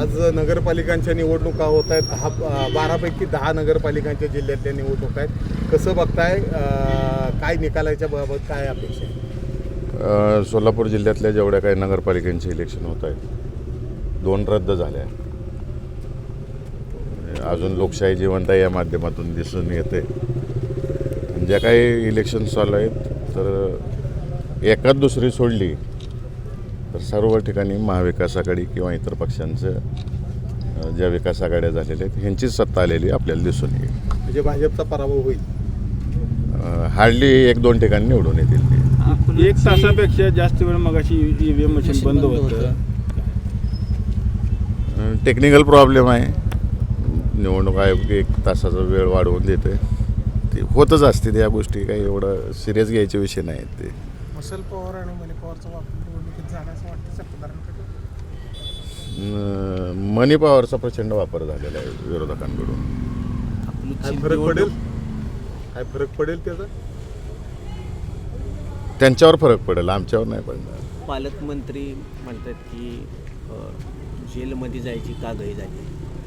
आज नगरपालिकांच्या निवडणुका होत आहेत. दहा बारापैकी दहा नगरपालिकांच्या जिल्ह्यातल्या निवडणुका आहेत. कसं बघताय काय निकालाच्या बाबत काय अपेक्षा आहे सोलापूर जिल्ह्यातल्या जेवढ्या काही नगरपालिकांचे इलेक्शन होत आहेत दोन रद्द झाल्या अजून लोकशाही जिवंत आहे या माध्यमातून दिसून येते. ज्या काही इलेक्शन चालू आहेत तर एकाच दुसरी सोडली तर सर्व ठिकाणी महाविकास आघाडी किंवा इतर पक्षांचं ज्या विकास आघाड्या झालेल्या आहेत ह्यांचीच सत्ता आलेली आपल्याला दिसून येईल. म्हणजे भाजपचा पराभव होईल. हार्डली एक दोन ठिकाणी निवडून येतील ते. एक तासापेक्षा जास्त वेळ मगाशी ईव्हीएम मशीन बंद होतं. टेक्निकल प्रॉब्लेम आहे. निवडणूक आयोग एक तासाचा वेळ वाढवून देते ते होतच असते त्या गोष्टी काही एवढं सिरियस घ्यायचे विषय नाहीत ते. मसल पॉवर आणि मनी पॉवरचा वापर झाला असं वाटतं सत्ताधाऱ्यांकडे? अं, मनी पॉवरचा प्रचंड वापर झालेला आहे विरोधकांकडून. काय फरक पडेल? काय फरक पडेल त्याचा? त्यांच्यावर फरक पडेल आमच्यावर नाही पडणार. पालकमंत्री म्हणतात की अ, जेलमध्ये जायची का गई झाली?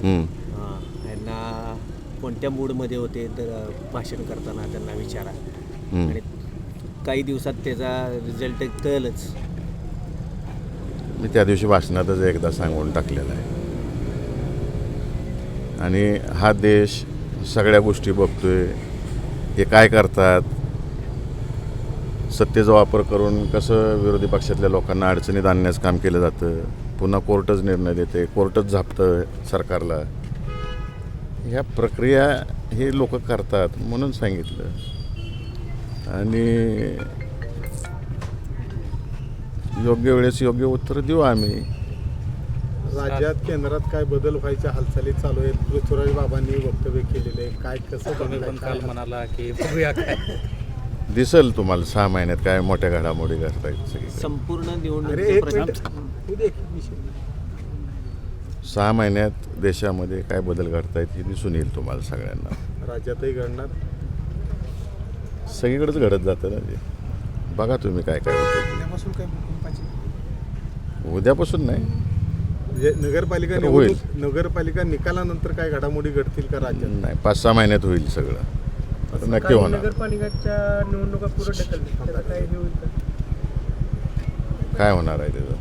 हम्म. अ, यांना कोणत्या मूडमध्ये होते? तर अ, भाषण करताना त्यांना विचारा. हम्म. आणि काही दिवसात त्याचा रिझल्ट कळलंच. मी त्या दिवशी भाषणातच एकदा सांगून टाकलेलं आहे. आणि हा देश सगळ्या गोष्टी बघतोय. हे काय करतात? सत्तेचा वापर करून कसं विरोधी पक्षातल्या लोकांना अडचणीत आणण्याचं काम केलं जातं? पुन्हा कोर्टच निर्णय देते कोर्टच झापतं सरकारला. ह्या प्रक्रिया हे लोक करतात म्हणून सांगितलं. आणि योग्य वेळेस योग्य उत्तर देऊ आम्ही. राज्यात केंद्रात काय बदल व्हायच्या हालचाली चालू आहेत? पृथ्वीराज बाबांनी वक्तव्य केलेले आहे काय कसं तुम्ही पण बघताय? काल म्हणाला की बघूया काय. दिसेल तुम्हाला सहा महिन्यात काय मोठ्या घडामोडी करतायत सगळी संपूर्ण अरे निवडणूक एक मिनिट. तू दे विषय. सहा महिन्यात देशामध्ये काय बदल घडतायत हे दिसून येईल तुम्हाला सगळ्यांना. राज्यातही घडणार. सगळीकडेच घडत जातं ना ते. बघा तुम्ही काय काय होतं उद्यापासून नाही. म्हणजे नगरपालिका तर होईल. निवडणूक नगरपालिका निकालानंतर काय घडामोडी घडतील का राज्यात? नाही पाच सहा महिन्यात होईल सगळं. आता नक्की काही होणार. नगरपालिकाच्या निवडणुका पुढे ढकलली त्याचा काय हे होईल का? काय होणार आहे त्याचं?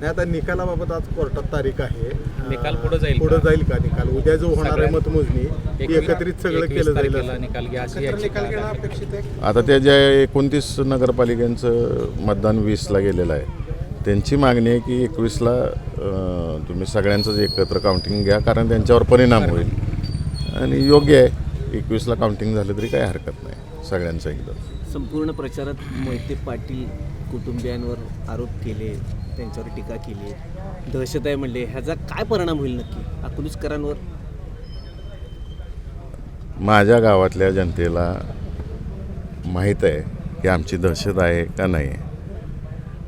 नाही आता निकालाबाबत आज कोर्टात तारीख आहे. निकाल पुढं जाईल पुढे का? जाईल का निकाल? उद्या जो होणार आहे सगळ्या- मतमोजणी ती एकत्रित सगळं केलं जाईल तारखेला असं. निकाल घ्या अशी याचिका आता त्या ज्या एकोणतीस नगरपालिकांचं मतदान वीसला गेलेलं आहे त्यांची मागणी आहे की एकवीसला तुम्ही सगळ्यांचंच एकत्र काउंटिंग घ्या कारण त्यांच्यावर परिणाम होईल. आणि योग्य आहे एकवीसला काउंटिंग झालं तरी काही हरकत नाही सगळ्यांचं एकदम. संपूर्ण प्रचारात मोहिते पाटील कुटुंबियांवर आरोप केले त्यांच्यावर टीका केली. दहशत आहे म्हणले ह्याचा काय परिणाम होईल नक्की? अकलूजकरांवर माझ्या गावातल्या जनतेला माहीत आहे की आमची दहशत आहे का नाही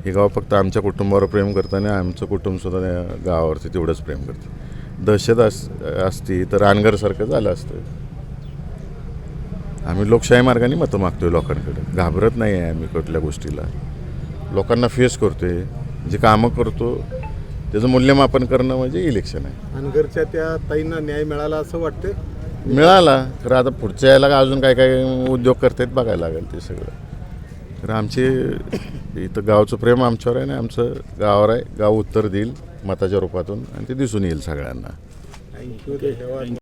हे गाव फक्त आमच्या कुटुंबावर प्रेम करतं आणि आमचं कुटुंबसुद्धा त्या गावावरती तेवढंच प्रेम करतं. दहशत अस असती तर रानगरसारखं झालं असतं. आम्ही लोकशाही मार्गाने मतं मागतोय लोकांकडे. घाबरत नाही आहे आम्ही कुठल्या गोष्टीला. लोकांना फेस करतोय. जे कामं करतो त्याचं मूल्यमापन करणं म्हणजे इलेक्शन आहे. अनगरच्या त्या ताईंना न्याय मिळाला असं वाटते मिळाला. तर आता पुढच्या याला अजून काय काय उद्योग करतायत बघायला लागेल ते सगळं. तर आमचे इथं गावचं प्रेम आमच्यावर आहे आणि आमचं गावावर आहे. गाव उत्तर देईल मताच्या रूपातून आणि ते दिसून येईल सगळ्यांना. थँक्यू